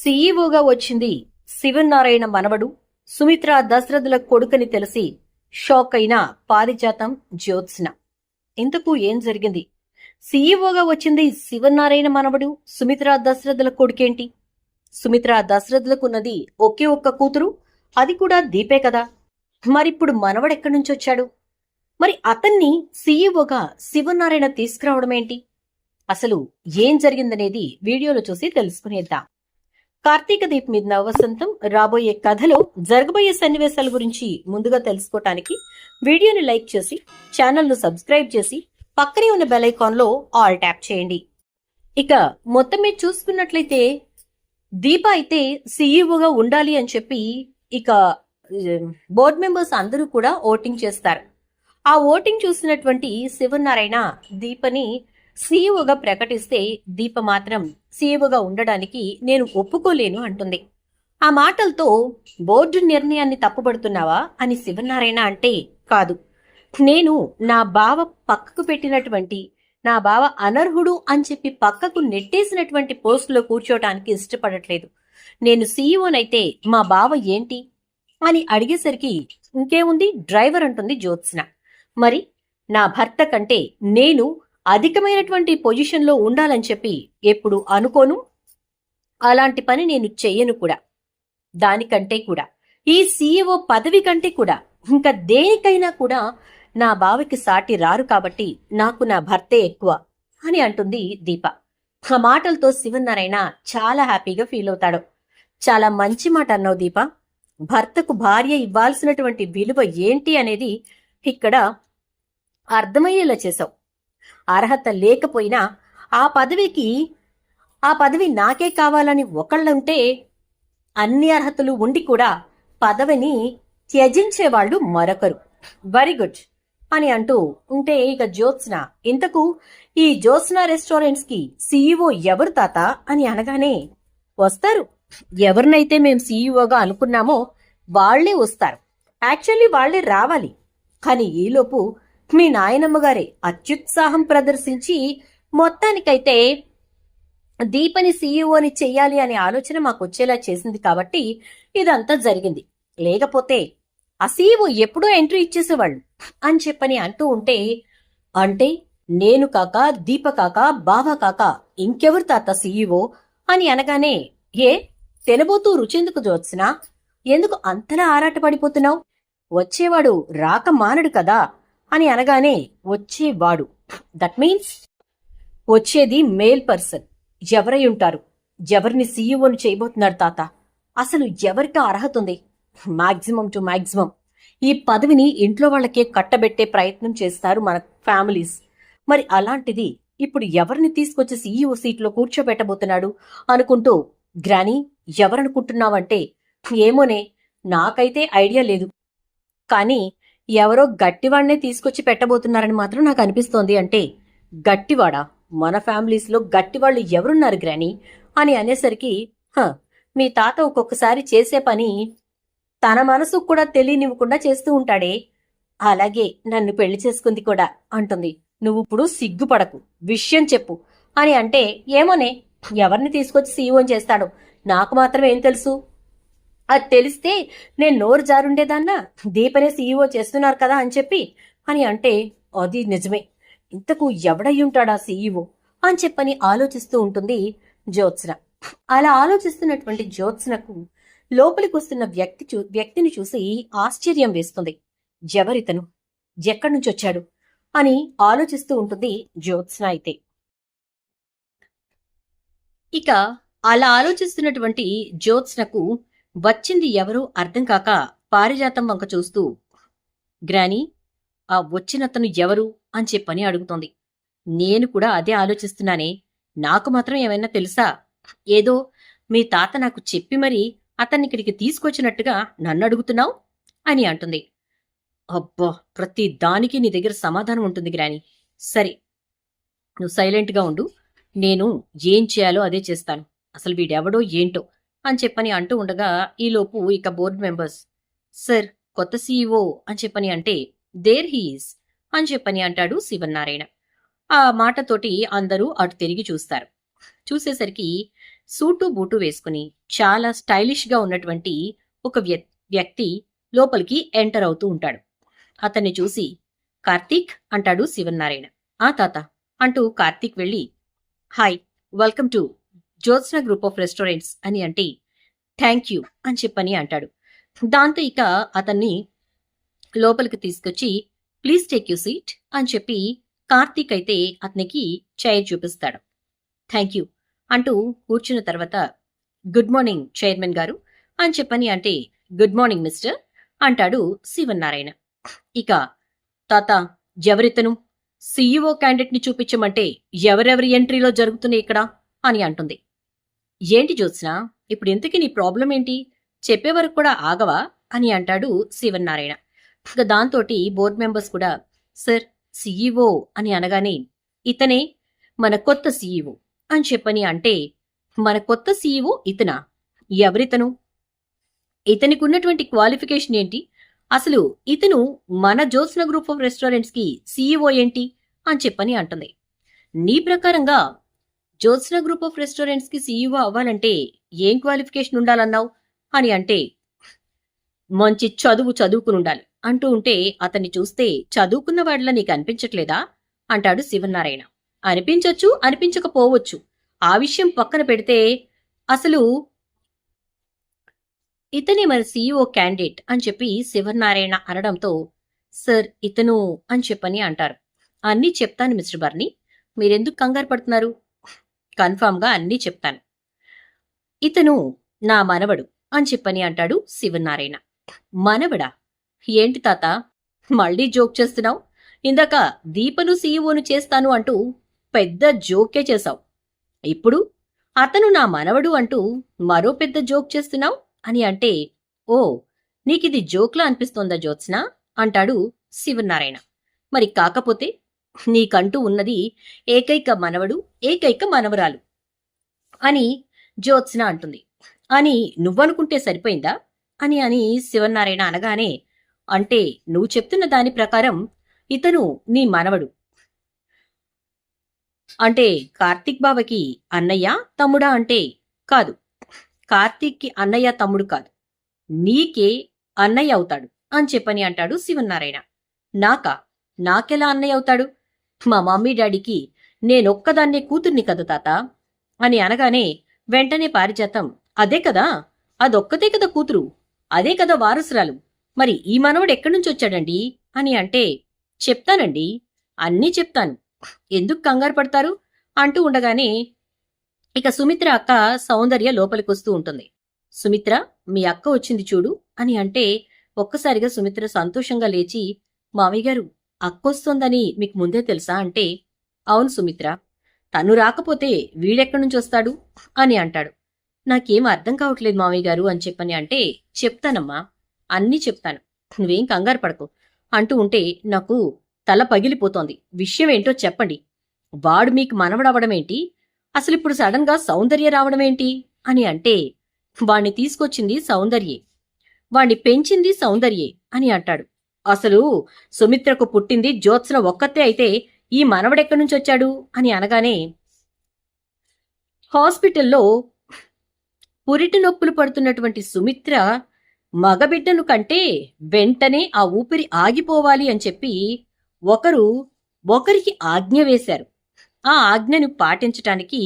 సీఈఓగా వచ్చింది శివనారాయణ మనవడు. సుమిత్ర దశరథుల కొడుకని తెలిసి షాక్ అయిన పారిజాతం జ్యోత్స్న. ఇంతకు ఏం జరిగింది? సీఈఓగా వచ్చింది శివనారాయణ మనవడు సుమిత్ర దశరథుల కొడుకేంటి? సుమిత్ర దశరథులకున్నది ఒకే ఒక్క కూతురు అది కూడా దీపే కదా? మరిప్పుడు మనవడెక్కడి నుంచి వచ్చాడు? మరి అతన్ని సీఈఓగా శివనారాయణ తీసుకురావడమేంటి? అసలు ఏం జరిగిందనేది వీడియోలో చూసి తెలుసుకునేద్దాం. కార్తీక దీప్ మీద నవవసంతం. రాబోయే కథలో జరగబోయే సన్నివేశాల గురించి ముందుగా తెలుసుకోవటానికి వీడియోని లైక్ చేసి ఛానల్ను సబ్స్క్రైబ్ చేసి పక్కనే ఉన్న బెల్ ఐకాన్లో ఆల్ ట్యాప్ చేయండి. ఇక మొత్తం మీద చూసుకున్నట్లయితే దీప అయితే సీఈఓగా ఉండాలి అని చెప్పి ఇక బోర్డ్ మెంబర్స్ అందరూ కూడా ఓటింగ్ చేస్తారు. ఆ ఓటింగ్ చూసినటువంటి శివనారాయణ దీపని సీఈఓగా ప్రకటిస్తే దీప మాత్రం సీఈఓగా ఉండడానికి నేను ఒప్పుకోలేను అంటుంది. ఆ మాటలతో బోర్డు నిర్ణయాన్ని తప్పుపడుతున్నావా అని శివనారాయణ అంటే కాదు. నేను నా బావ పక్కకు పెట్టినటువంటి నా బావ అనర్హుడు అని చెప్పి పక్కకు నెట్టేసినటువంటి పోస్టులో కూర్చోవటానికి ఇష్టపడట్లేదు. నేను సీఈఓనైతే మా బావ ఏంటి? అని అడిగేసరికి ఇంకేముంది? డ్రైవర్ అంటుంది జ్యోత్స్న. మరి నా భర్త కంటే నేను అధికమైనటువంటి పొజిషన్లో ఉండాలని చెప్పి ఎప్పుడు అనుకోను. అలాంటి పని నేను చెయ్యను కూడా. దానికంటే కూడా. ఈ సీఈఓ పదవి కంటే కూడా. ఇంకా దేనికైనా కూడా నా బావకి సాటి రారు కాబట్టి నాకు నా భర్తే ఎక్కువ అని అంటుంది దీప. ఆ మాటలతో శివన్నారాయణ చాలా హ్యాపీగా ఫీల్ అవుతాడు. చాలా మంచి మాట అన్నావు దీప. భర్తకు భార్య ఇవ్వాల్సినటువంటి విలువ ఏంటి అనేది ఇక్కడ అర్థమయ్యేలా చేశావు. అర్హత లేకపోయినా ఆ పదవికి ఆ పదవి నాకే కావాలని ఒకళ్ళుంటే అన్ని అర్హతలు ఉండి కూడా పదవిని త్యజించేవాళ్ళు మరొకరు. వెరీ గుడ్ అని అంటూ ఉంటే ఇక జ్యోత్స్న ఇంతకు ఈ జ్యోత్స్న రెస్టారెంట్స్కి సీఈఓ ఎవరు తాత అని అనగానే వస్తారు. ఎవరినైతే మేము సీఈఓగా అనుకున్నామో వాళ్ళే వస్తారు. యాక్చువల్లీ వాళ్ళే రావాలి. కానీ ఈలోపు మీ నాయనమ్మ గారే అత్యుత్సాహం ప్రదర్శించి మొత్తానికైతే దీపని సీఈఓని చెయ్యాలి అనే ఆలోచన మాకు వచ్చేలా చేసింది కాబట్టి ఇదంతా జరిగింది. లేకపోతే ఆ సీఈఓ ఎప్పుడో ఎంట్రీ ఇచ్చేసేవాళ్ళు అని చెప్పని అంటూ ఉంటే అంటే నేను కాక దీప కాక బావ కాక ఇంకెవరు తాత సీఈఓ అని అనగానే ఏ తెలబోతూ రుచెందుకు జోత్స్నా ఎందుకు అంతలా ఆరాటపడిపోతున్నావు? వచ్చేవాడు రాక మానడు కదా. అని అనగానే వచ్చేవాడు. దట్ మీన్స్ వచ్చేది మేల్ పర్సన్. ఎవరై ఉంటారు? ఎవరిని సీఈఓను చేయబోతున్నారు తాత? అసలు ఎవరికి అర్హత ఉంది? మాక్సిమం టు మాక్సిమం ఈ పదవిని ఇంట్లో వాళ్ళకే కట్టబెట్టే ప్రయత్నం చేస్తారు మన ఫ్యామిలీస్ మరి అలాంటిది ఇప్పుడు ఎవరిని తీసుకొచ్చి సీఈఓ సీట్లో కూర్చోబెట్టబోతున్నాడు అనుకుంటూ గ్రాని ఎవరనుకుంటున్నావంటే ఏమోనే నాకైతే ఐడియా లేదు. కానీ ఎవరో గట్టివాడినే తీసుకొచ్చి పెట్టబోతున్నారని మాత్రం నాకు అనిపిస్తోంది అంటే గట్టివాడా? మన ఫ్యామిలీస్లో గట్టివాళ్ళు ఎవరున్నారు గ్రాని? అని అనేసరికి "హ, మీ తాత ఒక్కొక్కసారి చేసే పని తన మనసుకు కూడా తెలియనివ్వకుండా చేస్తూ ఉంటాడే. అలాగే నన్ను పెళ్ళి చేసుకుంది కూడా అంటుంది. నువ్వు ఇప్పుడు సిగ్గుపడకు విషయం చెప్పు అని అంటే ఏమోనే ఎవరిని తీసుకొచ్చి సీఈఓని చేస్తాడు? నాకు మాత్రం ఏం తెలుసు? అది తెలిస్తే నేను నోరు జారుండేదాన్నా దీపనే సీఈఓ చేస్తున్నారు కదా అని చెప్పి. అని అంటే అది నిజమే. ఇంతకు ఎవడయ్యుంటాడా సీఈఓ అని చెప్పని ఆలోచిస్తూ ఉంటుంది జ్యోత్స్న. అలా ఆలోచిస్తున్నటువంటి జ్యోత్స్నకు లోపలికి వస్తున్న వ్యక్తి చూ వ్యక్తిని చూసి ఆశ్చర్యం వేస్తుంది. ఎవరితను? ఎక్కడి నుంచి వచ్చాడు? అని ఆలోచిస్తూ ఉంటుంది జ్యోత్స్న అయితే. ఇక అలా ఆలోచిస్తున్నటువంటి జ్యోత్స్నకు వచ్చింది ఎవరో అర్థం కాక పారిజాతం వంక చూస్తూ గ్రాని ఆ వచ్చినతను ఎవరు? అని చెప్పని అడుగుతోంది. నేను కూడా అదే ఆలోచిస్తున్నానే. నాకు మాత్రం ఏమైనా తెలుసా? ఏదో మీ తాత నాకు చెప్పి మరీ అతన్ని ఇక్కడికి తీసుకొచ్చినట్టుగా నన్ను అడుగుతున్నావు? అని అంటుంది. అబ్బా! ప్రతి దానికి నీ దగ్గర సమాధానం ఉంటుంది గ్రాని. సరే నువ్వు సైలెంట్గా ఉండు. నేను ఏం చేయాలో అదే చేస్తాను. అసలు వీడెవడో ఏంటో అని చెప్పని అంటూ ఉండగా ఈలోపు ఇక బోర్డు మెంబర్స్ సార్ కొత్త సీఈఓ అని చెప్పని అంటే దేర్ హీఈస్ అని చెప్పని అంటాడు శివనారాయణ ఆ మాటతోటి అందరూ అటు తిరిగి చూస్తారు. చూసేసరికి సూటు బూటు వేసుకుని చాలా స్టైలిష్గా ఉన్నటువంటి ఒక వ్యక్తి లోపలికి ఎంటర్ అవుతూ ఉంటాడు. అతన్ని చూసి కార్తీక్ అంటాడు శివనారాయణ ఆ తాత అంటూ కార్తీక్ వెళ్ళి hi welcome to Jyotsna group of restaurants అని అంటే థ్యాంక్ యూ అని చెప్పని అంటాడు. దాంతో ఇక అతన్ని లోపలికి తీసుకొచ్చి ప్లీజ్ టేక్ యూ సీట్ అని చెప్పి కార్తీక్ అయితే అతనికి చైర్ చూపిస్తాడు. థ్యాంక్ యూ అంటూ కూర్చున్న తర్వాత గుడ్ మార్నింగ్ చైర్మన్ గారు అని చెప్పని అంటే గుడ్ మార్నింగ్ మిస్టర్ అంటాడు శివనారాయణ ఇక తాత ఎవరితను? సీఈఓ క్యాండిడేట్ని చూపించమంటే ఎవరెవరి ఎంట్రీలో జరుగుతున్నాయి ఇక్కడ? అని అంటుంది. ఏంటి జ్యోత్స్న? ఇప్పుడు ఇంతకీ నీ ప్రాబ్లం ఏంటి? చెప్పే వరకు కూడా ఆగవా? అని అంటాడు శివన్నారాయణ. ఇక దాంతోటి బోర్డ్ మెంబర్స్ కూడా సార్ సీఈఓ అని అనగానే ఇతనే మన కొత్త సీఈఓ అని చెప్పని అంటే మన కొత్త సీఈఓ ఇతనా? ఎవరితను? ఇతనికి ఉన్నటువంటి క్వాలిఫికేషన్ ఏంటి? అసలు ఇతను మన జ్యోత్స్న గ్రూప్ ఆఫ్ రెస్టారెంట్స్కి సీఈఓ ఏంటి? అని చెప్పని అంటుంది. నీ ప్రకారంగా జ్యోత్స్న గ్రూప్ ఆఫ్ రెస్టారెంట్స్కి సీఈఓ అవ్వాలంటే ఏం క్వాలిఫికేషన్ ఉండాలన్నావు? అని అంటే మంచి చదువు చదువుకుని ఉండాలి. అంటూ ఉంటే అతన్ని చూస్తే చదువుకున్న వాడిలా నీకు అనిపించట్లేదా? అంటాడు శివనారాయణ. అనిపించొచ్చు అనిపించకపోవచ్చు. ఆ విషయం పక్కన పెడితే అసలు ఇతనే మన సీఈఓ క్యాండిడేట్ అని చెప్పి శివనారాయణ అనడంతో సార్ ఇతను అని చెప్పని అంటారు. అన్నీ చెప్తాను మిస్టర్ బర్ని. మీరెందుకు కంగారు పడుతున్నారు? కన్ఫామ్గా అన్నీ చెప్తాను. ఇతను నా మనవడు అని చెప్పని అంటాడు శివనారాయణ. మనవడా? ఏంటి తాత? మళ్ళీ జోక్ చేస్తున్నావు? ఇందాక దీపను సీఈఓను చేస్తాను అంటూ పెద్ద జోకే చేశావు. ఇప్పుడు అతను నా మనవడు అంటూ మరో పెద్ద జోక్ చేస్తున్నావు? అని అంటే ఓ నీకిది జోక్లా అనిపిస్తోందా జ్యోత్స్న? అంటాడు శివనారాయణ. మరి కాకపోతే నీకంటూ ఉన్నది ఏకైక మనవడు ఏకైక మనవరాలు. అని జ్యోత్స్న అంటుంది. అని నువ్వనుకుంటే సరిపోయిందా? అని అని శివనారాయణ అనగానే అంటే నువ్వు చెప్తున్న దాని ప్రకారం ఇతను నీ మనవడు. అంటే కార్తీక్ బావకి అన్నయ్య తమ్ముడా అంటే కాదు. కార్తీక్కి అన్నయ్య తమ్ముడు కాదు. నీకే అన్నయ్య అవుతాడు అని చెప్పని అంటాడు శివనారాయణ నాకా? నాకెలా అన్నయ్య అవుతాడు? మా మమ్మీ డాడీకి నేనొక్కదాన్నే కూతుర్ని కదా తాత? అని అనగానే వెంటనే పారిజాతం. అదే కదా? అదొక్కతే కదా కూతురు. అదే కదా వారసురాలు. మరి ఈ మనవడు ఎక్కడి నుంచి వచ్చాడండి అని అంటే చెప్తానండి. అన్నీ చెప్తాను. ఎందుకు కంగారు పడతారు? అంటూ ఉండగానే ఇక సుమిత్ర అక్క సౌందర్య లోపలికొస్తూ ఉంటుంది. సుమిత్ర మీ అక్క వచ్చింది చూడు అని అంటే ఒక్కసారిగా సుమిత్ర సంతోషంగా లేచి మామయ్య గారు అక్కొస్తోందని మీకు ముందే తెలుసా అంటే అవును సుమిత్ర తను రాకపోతే వీడెక్కడి నుంచి వస్తాడు? అని అంటాడు. నాకేం అర్థం కావట్లేదు మామయ్య గారు అని చెప్పని అంటే చెప్తానమ్మా అన్నీ చెప్తాను. నువ్వేం కంగారు పడకు. అంటూ ఉంటే నాకు తల పగిలిపోతోంది. విషయం ఏంటో చెప్పండి. వాడు మీకు మనవడవడమేంటి అసలు ఇప్పుడు సడన్గా సౌందర్య రావడమేంటి అని అంటే వాణ్ణి తీసుకొచ్చింది సౌందర్యే. వాణ్ణి పెంచింది సౌందర్యే అని అంటాడు. అసలు సుమిత్రకు పుట్టింది జ్యోత్స్న ఒక్కతే అయితే ఈ మనవడెక్కడి నుంచి వచ్చాడు అని అనగానే హాస్పిటల్లో పురిటి నొప్పులు పడుతున్నటువంటి సుమిత్ర మగబిడ్డను కంటే వెంటనే ఆ ఊపిరి ఆగిపోవాలి అని చెప్పి ఒకరు ఒకరికి ఆజ్ఞ వేశారు. ఆ ఆజ్ఞను పాటించటానికి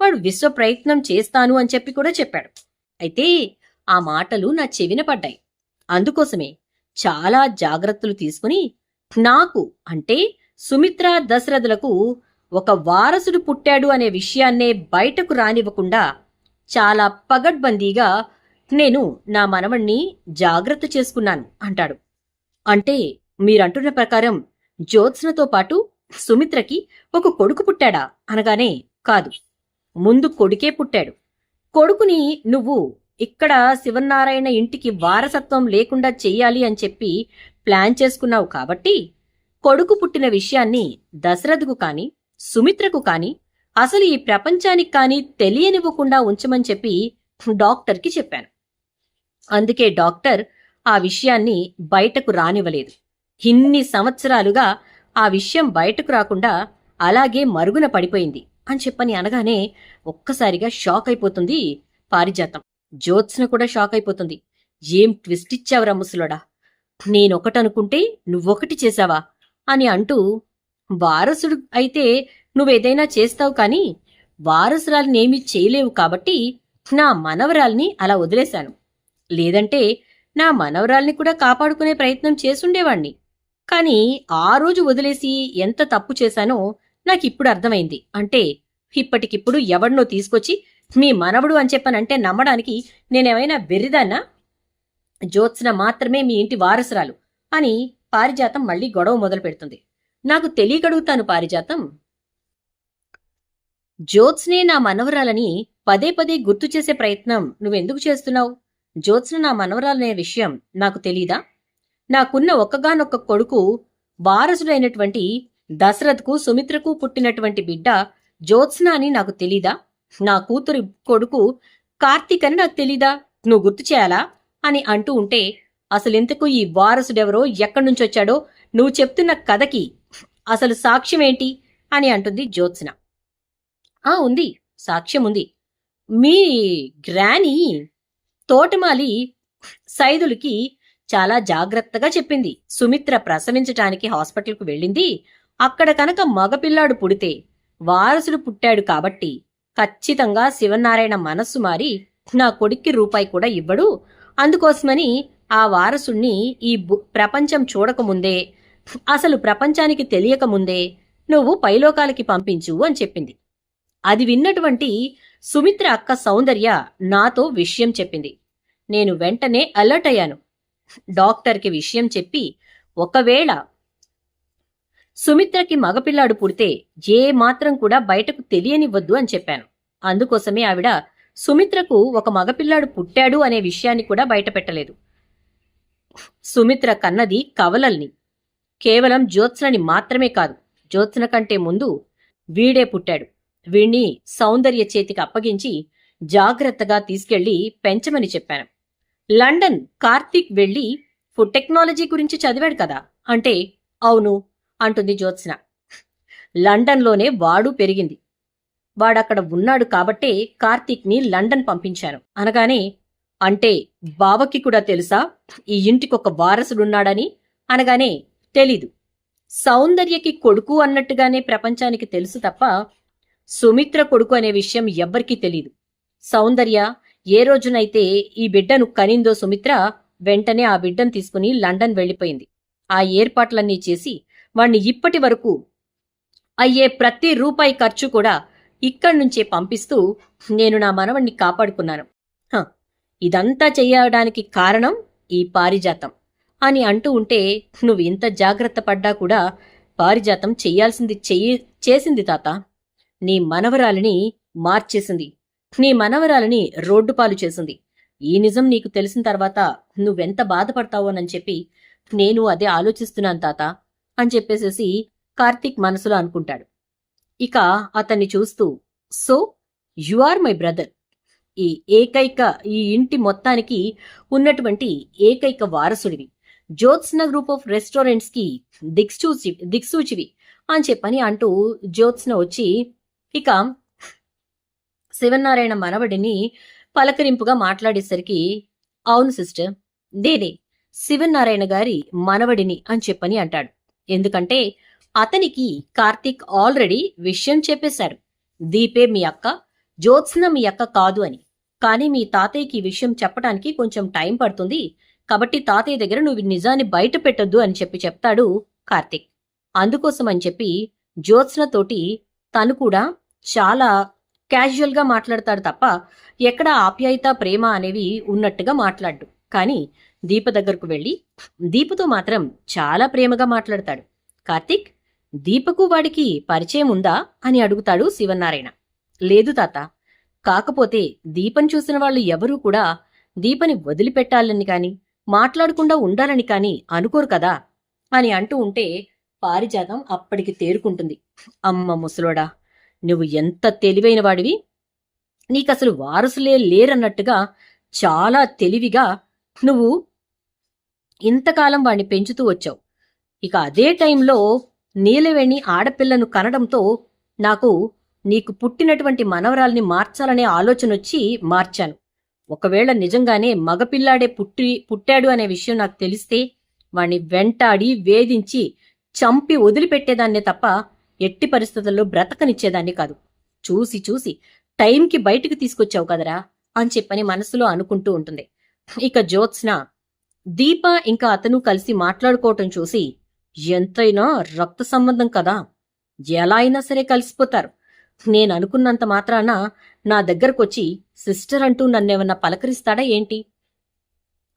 వాడు విశ్వ ప్రయత్నం చేస్తాను అని చెప్పి కూడా చెప్పాడు. అయితే ఆ మాటలు నా చెవిన పడ్డాయి. అందుకోసమే చాలా జాగ్రత్తలు తీసుకుని నాకు అంటే సుమిత్ర దశరథులకు ఒక వారసుడు పుట్టాడు అనే విషయాన్నే బయటకు రానివ్వకుండా చాలా పగడ్బందీగా నేను నా మనవణ్ణి జాగ్రత్త చేసుకున్నాను అంటాడు. అంటే మీరంటున్న ప్రకారం జ్యోత్స్నతో పాటు సుమిత్రకి ఒక కొడుకు పుట్టాడా అనగానే కాదు. ముందు కొడుకే పుట్టాడు. కొడుకుని నువ్వు ఇక్కడ శివనారాయణ ఇంటికి వారసత్వం లేకుండా చెయ్యాలి అని చెప్పి ప్లాన్ చేసుకున్నావు కాబట్టి కొడుకు పుట్టిన విషయాన్ని దశరథకు కాని సుమిత్రకు కాని అసలు ఈ ప్రపంచానికి కాని తెలియనివ్వకుండా ఉంచమని చెప్పి డాక్టర్కి చెప్పాను. అందుకే డాక్టర్ ఆ విషయాన్ని బయటకు రానివ్వలేదు. ఇన్ని సంవత్సరాలుగా ఆ విషయం బయటకు రాకుండా అలాగే మరుగున పడిపోయింది అని చెప్పని అనగానే ఒక్కసారిగా షాక్ అయిపోతుంది పారిజాతం. జ్యోత్స్న కూడా షాక్ అయిపోతుంది. ఏం ట్విస్ట్ ఇచ్చావురా ముసలోడా? నేనొకటనుకుంటే నువ్వొకటి చేశావా? అని అంటూ వారసుడు అయితే నువ్వేదైనా చేస్తావు కానీ వారసురాలినేమీ చేయలేవు కాబట్టి నా మనవరాల్ని అలా వదిలేశాను. లేదంటే నా మనవరాల్ని కూడా కాపాడుకునే ప్రయత్నం చేసుండేవాణ్ణి. కానీ ఆ రోజు వదిలేసి ఎంత తప్పు చేశానో నాకిప్పుడు అర్థమైంది. అంటే ఇప్పటికిప్పుడు ఎవడినో తీసుకొచ్చి మీ మనవడు అని చెప్పనంటే నమ్మడానికి నేనేమైనా వెర్రిదాన్నా? జ్యోత్స్న మాత్రమే మీ ఇంటి వారసురాలు అని పారిజాతం మళ్ళీ గొడవ మొదలు పెడుతుంది. నాకు తెలియగడుగుతాను పారిజాతం. జ్యోత్స్నే నా మనవరాలని పదే పదే గుర్తు చేసే ప్రయత్నం నువ్వెందుకు చేస్తున్నావు? జ్యోత్స్న నా మనవరాలనే విషయం నాకు తెలీదా? నాకున్న ఒక్కగానొక్క కొడుకు వారసుడైనటువంటి దశరథ్కు సుమిత్రకు పుట్టినటువంటి బిడ్డ జ్యోత్స్న అని నాకు తెలీదా? నా కూతురి కొడుకు కార్తీక్ అని నాకు తెలీదా? నువ్వు గుర్తు చేయాలా? అని అంటూ ఉంటే అసలెందుకు ఈ వారసుడెవరో ఎక్కడి నుంచి వచ్చాడో నువ్వు చెప్తున్న కథకి అసలు సాక్ష్యం ఏంటి? అని అంటుంది జ్యోత్స్న. ఆ ఉంది. సాక్ష్యం ఉంది. మీ గ్రాని తోటమాలి సైదులకి చాలా జాగ్రత్తగా చెప్పింది. సుమిత్ర ప్రసవించటానికి హాస్పిటల్కు వెళ్ళింది. అక్కడ కనుక మగపిల్లాడు పుడితే వారసుడు పుట్టాడు కాబట్టి ఖచ్చితంగా శివనారాయణ మనస్సు మారి నా కొడుక్కి రూపాయి కూడా ఇవ్వడు. అందుకోసమని ఆ వారసుణ్ణి ఈ బు- ప్రపంచం చూడకముందే అసలు ప్రపంచానికి తెలియకముందే నువ్వు పైలోకాలకి పంపించు అని చెప్పింది. అది విన్నటువంటి సుమిత్ర అక్క సౌందర్య నాతో విషయం చెప్పింది. నేను వెంటనే అలర్ట్ అయ్యాను. డాక్టర్కి విషయం చెప్పి ఒకవేళ సుమిత్రకి మగపిల్లాడు పుడితే ఏ మాత్రం కూడా బయటకు తెలియనివ్వద్దు అని చెప్పాను. అందుకోసమే ఆవిడ సుమిత్రకు ఒక మగపిల్లాడు పుట్టాడు అనే విషయాన్ని కూడా బయట పెట్టలేదు సుమిత్ర కన్నది కవలల్ని. కేవలం జ్యోత్స్నని మాత్రమే కాదు జ్యోత్స్న కంటే ముందు వీడే పుట్టాడు. వీణ్ణి సౌందర్య చేతికి అప్పగించి జాగ్రత్తగా తీసుకెళ్ళి పెంచమని చెప్పాను. లండన్ కార్తీక్ వెళ్ళి ఫుడ్ టెక్నాలజీ గురించి చదివాడు కదా అంటే అవును అంటుంది జ్యోత్స్న. లండన్లోనే వాడు పెరిగింది. వాడక్కడ ఉన్నాడు కాబట్టే కార్తీక్ని లండన్ పంపించాను. అనగానే అంటే బావకి కూడా తెలుసా? ఈ ఇంటికొక వారసుడున్నాడని? అనగానే తెలీదు. సౌందర్యకి కొడుకు అన్నట్టుగానే ప్రపంచానికి తెలుసు తప్ప సుమిత్ర కొడుకు అనే విషయం ఎవ్వరికీ తెలీదు. సౌందర్య ఏ రోజునైతే ఈ బిడ్డను కనిందో సుమిత్ర వెంటనే ఆ బిడ్డను తీసుకుని లండన్ వెళ్ళిపోయింది. ఆ ఏర్పాట్లన్నీ చేసి వాణ్ణి ఇప్పటి వరకు అయ్యే ప్రతి రూపాయి ఖర్చు కూడా ఇక్కడి నుంచే పంపిస్తూ నేను నా మనవణ్ణి కాపాడుకున్నాను. ఇదంతా చెయ్యడానికి కారణం ఈ పారిజాతం అని అంటూ ఉంటే నువ్వు ఇంత జాగ్రత్త పడ్డా కూడా పారిజాతం చెయ్యాల్సింది చెయ్యి చేసింది తాత. నీ మనవరాలిని మార్చేసింది. నీ మనవరాలిని రోడ్డు పాలు చేసింది. ఈ నిజం నీకు తెలిసిన తర్వాత నువ్వెంత బాధపడతావోనని చెప్పి నేను అదే ఆలోచిస్తున్నాను తాత. అని చెప్పేసేసి కార్తీక్ మనసులో అనుకుంటాడు. ఇక అతన్ని చూస్తూ so you are my brother. ఈ ఏకైక ఈ ఇంటి మొత్తానికి ఉన్నటువంటి ఏకైక వారసుడివి. జ్యోత్స్న గ్రూప్ ఆఫ్ రెస్టారెంట్స్కి దిక్సూచి దిక్సూచివి అని చెప్పని అంటూ జ్యోత్స్న వచ్చి ఇక శివనారాయణ మనవడిని పలకరింపుగా మాట్లాడేసరికి అవును సిస్టర్ నేనే శివనారాయణ గారి మనవడిని అని చెప్పని అంటాడు. ఎందుకంటే అతనికి కార్తీక్ ఆల్రెడీ విషయం చెప్పేశాడు. దీపే మీ అక్క జ్యోత్స్న మీ అక్క కాదు అని. కానీ మీ తాతయ్యకి విషయం చెప్పడానికి కొంచెం టైం పడుతుంది. కాబట్టి తాతయ్య దగ్గర నువ్వు నిజాన్ని బయట పెట్టొద్దు అని చెప్పి చెప్తాడు కార్తీక్. అందుకోసం అని చెప్పి జ్యోత్స్నతోటి తను కూడా చాలా క్యాజువల్గా మాట్లాడతాడు తప్ప ఎక్కడ ఆప్యాయత ప్రేమ అనేవి ఉన్నట్టుగా మాట్లాడు. కానీ దీప దగ్గరకు వెళ్ళి దీపతో మాత్రం చాలా ప్రేమగా మాట్లాడతాడు. కార్తిక్ దీపకు వాడికి పరిచయం ఉందా? అని అడుగుతాడు శివనారాయణ లేదు తాత. కాకపోతే దీపం చూసిన వాళ్ళు ఎవరూ కూడా దీపని వదిలిపెట్టాలని కాని మాట్లాడకుండా ఉండాలని కాని అనుకోరు కదా? అని అంటూ ఉంటే పారిజాతం అప్పటికి తేరుకుంటుంది. అమ్మ ముసలోడా నువ్వు ఎంత తెలివైన వాడివి? నీకసలు వారసులే లేరన్నట్టుగా చాలా తెలివిగా నువ్వు ఇంతకాలం వాణ్ణి పెంచుతూ వచ్చావు. ఇక అదే టైంలో నీలవేణి ఆడపిల్లను కనడంతో నాకు నీకు పుట్టినటువంటి మనవరాల్ని మార్చాలనే ఆలోచన వచ్చి మార్చాను. ఒకవేళ నిజంగానే మగపిల్లాడే పుట్టి పుట్టాడు అనే విషయం నాకు తెలిస్తే వాణ్ణి వెంటాడి వేధించి చంపి వదిలిపెట్టేదాన్నే తప్ప ఎట్టి పరిస్థితుల్లో బ్రతకనిచ్చేదాన్ని కాదు. చూసి చూసి టైంకి బయటికి తీసుకొచ్చావు కదరా అని చెప్పని మనసులో అనుకుంటూ ఉంటుంది. ఇక జ్యోత్స్న దీప ఇంకా అతను కలిసి మాట్లాడుకోవటం చూసి ఎంతైనా రక్త సంబంధం కదా. ఎలా అయినా సరే కలిసిపోతారు. నేను అనుకున్నంత మాత్రాన నా దగ్గరకొచ్చి సిస్టర్ అంటూ నన్నేమన్నా పలకరిస్తాడా ఏంటి?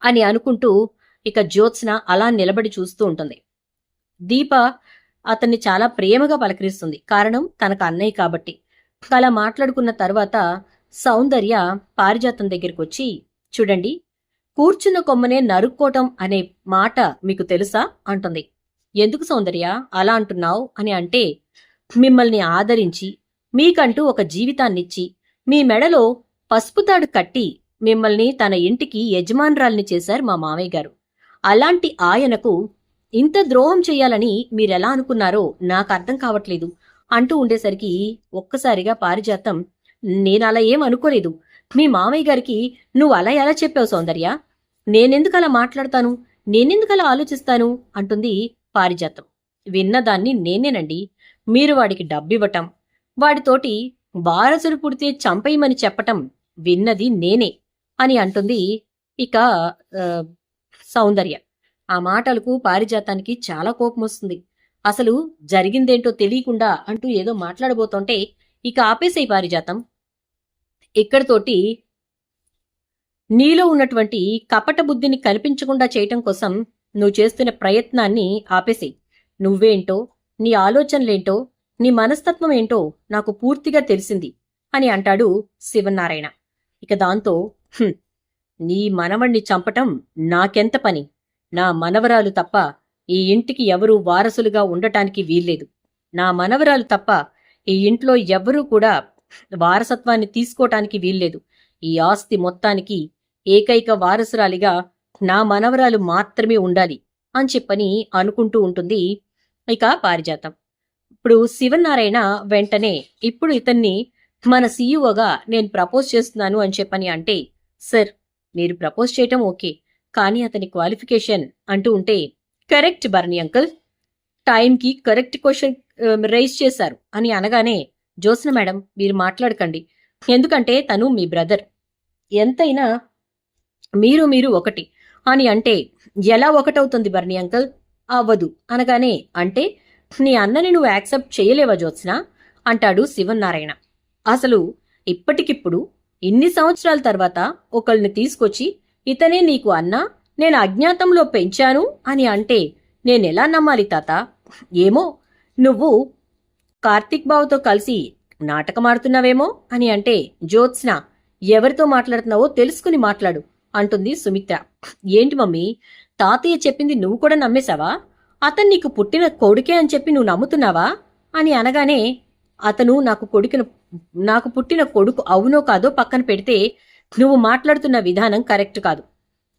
అని అనుకుంటూ ఇక జ్యోత్స్న అలా నిలబడి చూస్తూ ఉంటుంది. దీప అతన్ని చాలా ప్రేమగా పలకరిస్తుంది. కారణం తనకు అన్నయ్య కాబట్టి. అలా మాట్లాడుకున్న తర్వాత సౌందర్య పారిజాతం దగ్గరికి వచ్చి చూడండి కూర్చున్న కొమ్మనే నరుక్కోవటం అనే మాట మీకు తెలుసా? అంటుంది. ఎందుకు సౌందర్య? అలా అంటున్నావు అని అంటే మిమ్మల్ని ఆదరించి మీకంటూ ఒక జీవితాన్నిచ్చి మీ మెడలో పసుపు తాడు కట్టి మిమ్మల్ని తన ఇంటికి యజమానురాల్ని చేశారు మా మామయ్య గారు. అలాంటి ఆయనకు ఇంత ద్రోహం చేయాలని మీరెలా అనుకున్నారో నాకు అర్థం కావట్లేదు. అంటూ ఉండేసరికి ఒక్కసారిగా పారిజాతం నేను అలా ఏం అనుకోలేదు మీ మామయ్య గారికి నువ్వు అలా ఎలా చెప్పావు సౌందర్య? నేనెందుకు అలా మాట్లాడతాను? నేనెందుకు అలా ఆలోచిస్తాను? అంటుంది పారిజాతం. విన్నదాన్ని నేనేనండి. మీరు వాడికి డబ్బివ్వటం వాడితోటి వారసుడు పుడితే చంపేయమని చెప్పటం విన్నది నేనే అని అంటుంది ఇక సౌందర్య. ఆ మాటలకు పారిజాతానికి చాలా కోపం వస్తుంది అసలు జరిగిందేంటో తెలియకుండా అంటూ ఏదో మాట్లాడబోతుంటే ఇక ఆపేసేయి పారిజాతం. ఇక్కడితోటి నీలో ఉన్నటువంటి కపట బుద్ధిని కనిపించకుండా చేయటం కోసం నువ్వు చేస్తున్న ప్రయత్నాన్ని ఆపేసి నువ్వేంటో నీ ఆలోచనలేంటో నీ మనస్తత్వం ఏంటో నాకు పూర్తిగా తెలిసింది అని అంటాడు శివనారాయణ. ఇక దాంతో నీ మనవణ్ణి చంపటం నాకెంత పని? నా మనవరాలు తప్ప ఈ ఇంటికి ఎవరూ వారసులుగా ఉండటానికి వీల్లేదు. నా మనవరాలు తప్ప ఈ ఇంట్లో ఎవ్వరూ కూడా వారసత్వాన్ని తీసుకోవటానికి వీల్లేదు. ఈ ఆస్తి మొత్తానికి ఏకైక వారసురాలిగా నా మనవరాలు మాత్రమే ఉండాలి అని చెప్పని అనుకుంటూ ఉంటుంది ఇక పారిజాతం. ఇప్పుడు శివనారాయణ వెంటనే ఇప్పుడు ఇతన్ని మన సీఈఓగా నేను ప్రపోజ్ చేస్తున్నాను అని చెప్పని అంటే సార్ మీరు ప్రపోజ్ చేయటం ఓకే కానీ అతని క్వాలిఫికేషన్ అంటూ ఉంటే కరెక్ట్ బర్ని అంకుల్. టైంకి కరెక్ట్ క్వశ్చన్ రైజ్ చేశారు అని అనగానే జ్యోత్స్న మేడం మీరు మాట్లాడకండి. ఎందుకంటే తను మీ బ్రదర్. ఎంతైనా మీరు మీరు ఒకటి. అని అంటే ఎలా ఒకటవుతుంది బర్ని అంకల్? అవ్వదు. అనగానే అంటే నీ అన్నని నువ్వు యాక్సెప్ట్ చేయలేవా జ్యోత్స్న అంటాడు శివన్నారాయణ. అసలు ఇప్పటికిప్పుడు ఇన్ని సంవత్సరాల తర్వాత ఒకళ్ళని తీసుకొచ్చి ఇతనే నీకు అన్నా నేను అజ్ఞాతంలో పెంచాను అని అంటే నేనెలా నమ్మాలి తాత? ఏమో నువ్వు కార్తీక్ బావుతో కలిసి నాటకమాడుతున్నావేమో అని అంటే జ్యోత్స్న ఎవరితో మాట్లాడుతున్నావో తెలుసుకుని మాట్లాడు అంటుంది సుమిత్ర. ఏంటి మమ్మీ తాతయ్య చెప్పింది నువ్వు కూడా నమ్మేశావా? అతను నీకు పుట్టిన కొడుకే అని చెప్పి నువ్వు నమ్ముతున్నావా? అని అనగానే అతను నాకు కొడుకున నాకు పుట్టిన కొడుకు అవునో కాదో పక్కన పెడితే నువ్వు మాట్లాడుతున్న విధానం కరెక్ట్ కాదు.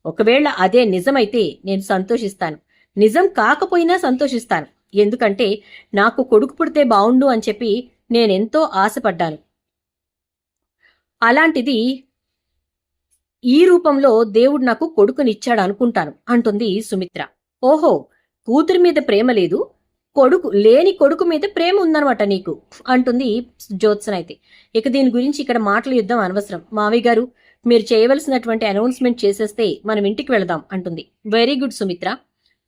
ఒకవేళ అదే నిజమైతే నేను సంతోషిస్తాను. నిజం కాకపోయినా సంతోషిస్తాను. ఎందుకంటే నాకు కొడుకు పుడితే బావుండు అని చెప్పి నేనెంతో ఆశపడ్డాను. అలాంటిది ఈ రూపంలో దేవుడు నాకు కొడుకునిచ్చాడు అనుకుంటాను అంటుంది సుమిత్ర. ఓహో కూతురి మీద ప్రేమ లేదు కొడుకు లేని కొడుకు మీద ప్రేమ ఉందనమాట నీకు అంటుంది జ్యోత్సన అయితే ఇక దీని గురించి ఇక్కడ మాటలు యుద్ధం అనవసరం. మావయ్య గారు మీరు చేయవలసినటువంటి అనౌన్స్మెంట్ చేసేస్తే మనం ఇంటికి వెళదాం అంటుంది. Very good Sumitra.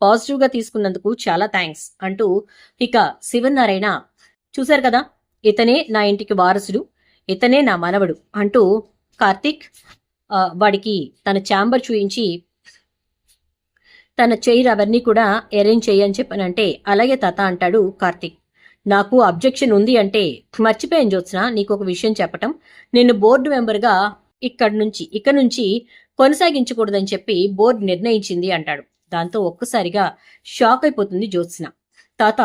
పాజిటివ్గా తీసుకున్నందుకు చాలా థ్యాంక్స్ అంటూ ఇక శివనారాయణ చూశారు కదా ఇతనే నా ఇంటికి వారసుడు ఇతనే నా మనవడు అంటూ కార్తీక్ వాడికి తన ఛాంబర్ చూయించి తన చైర్ అవన్నీ కూడా అరేంజ్ చేయని చెప్పనంటే అలాగే తాత అంటాడు కార్తీక్. నాకు అబ్జెక్షన్ ఉంది అంటే మర్చిపోయాను జ్యోత్స్న నీకు ఒక విషయం చెప్పటం. నిన్ను బోర్డు మెంబర్గా ఇక్కడ నుంచి ఇక నుంచి కొనసాగించకూడదని చెప్పి బోర్డు నిర్ణయించింది అంటాడు. దాంతో ఒక్కసారిగా షాక్ అయిపోతుంది జ్యోత్స్న. తాత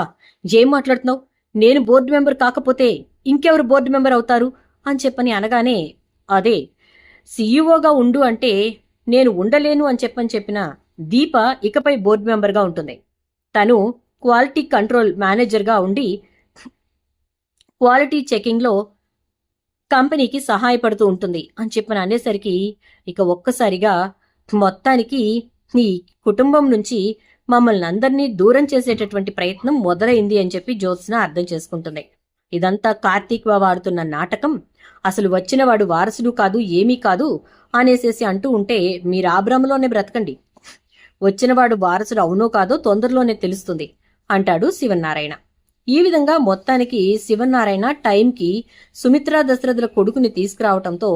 ఏం మాట్లాడుతున్నావు? నేను బోర్డు మెంబర్ కాకపోతే ఇంకెవరు బోర్డు మెంబర్ అవుతారు? అని చెప్పని అనగానే అదే సీఈఓగా ఉండు అంటే నేను ఉండలేను అని చెప్పని చెప్పిన దీప ఇకపై బోర్డు మెంబర్గా ఉంటుంది. తను క్వాలిటీ కంట్రోల్ మేనేజర్గా ఉండి క్వాలిటీ చెకింగ్లో కంపెనీకి సహాయపడుతూ ఉంటుంది అని చెప్పిన అనేసరికి ఇక ఒక్కసారిగా మొత్తానికి నీ కుటుంబం నుంచి మమ్మల్ని అందరినీ దూరం చేసేటటువంటి ప్రయత్నం మొదలైంది అని చెప్పి జ్యోత్స్న అర్థం చేసుకుంటుంది. ఇదంతా కార్తీక్ బాబు ఆడుతున్న నాటకం. అసలు వచ్చినవాడు వారసుడు కాదు ఏమీ కాదు అనేసేసి అంటూ ఉంటే మీరు ఆ భ్రమలోనే బ్రతకండి. వచ్చినవాడు వారసుడు అవునో కాదో తొందరలోనే తెలుస్తుంది అంటాడు శివనారాయణ. ఈ విధంగా మొత్తానికి శివనారాయణ టైంకి సుమిత్రా దశరథుల కొడుకుని తీసుకురావటంతో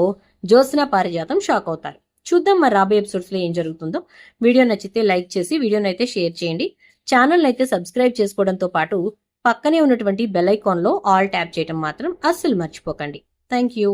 జ్యోత్స్న పారిజాతం షాక్ అవుతారు చూద్దాం మరి రాబోయే ఎపిసోడ్స్లో ఏం జరుగుతుందో. వీడియో నచ్చితే లైక్ చేసి వీడియోని అయితే షేర్ చేయండి. ఛానల్ అయితే సబ్స్క్రైబ్ చేసుకోవడంతో పాటు పక్కనే ఉన్నటువంటి బెల్ ఐకాన్లో ఆల్ ట్యాప్ చేయడం మాత్రం అస్సలు మర్చిపోకండి. Thank you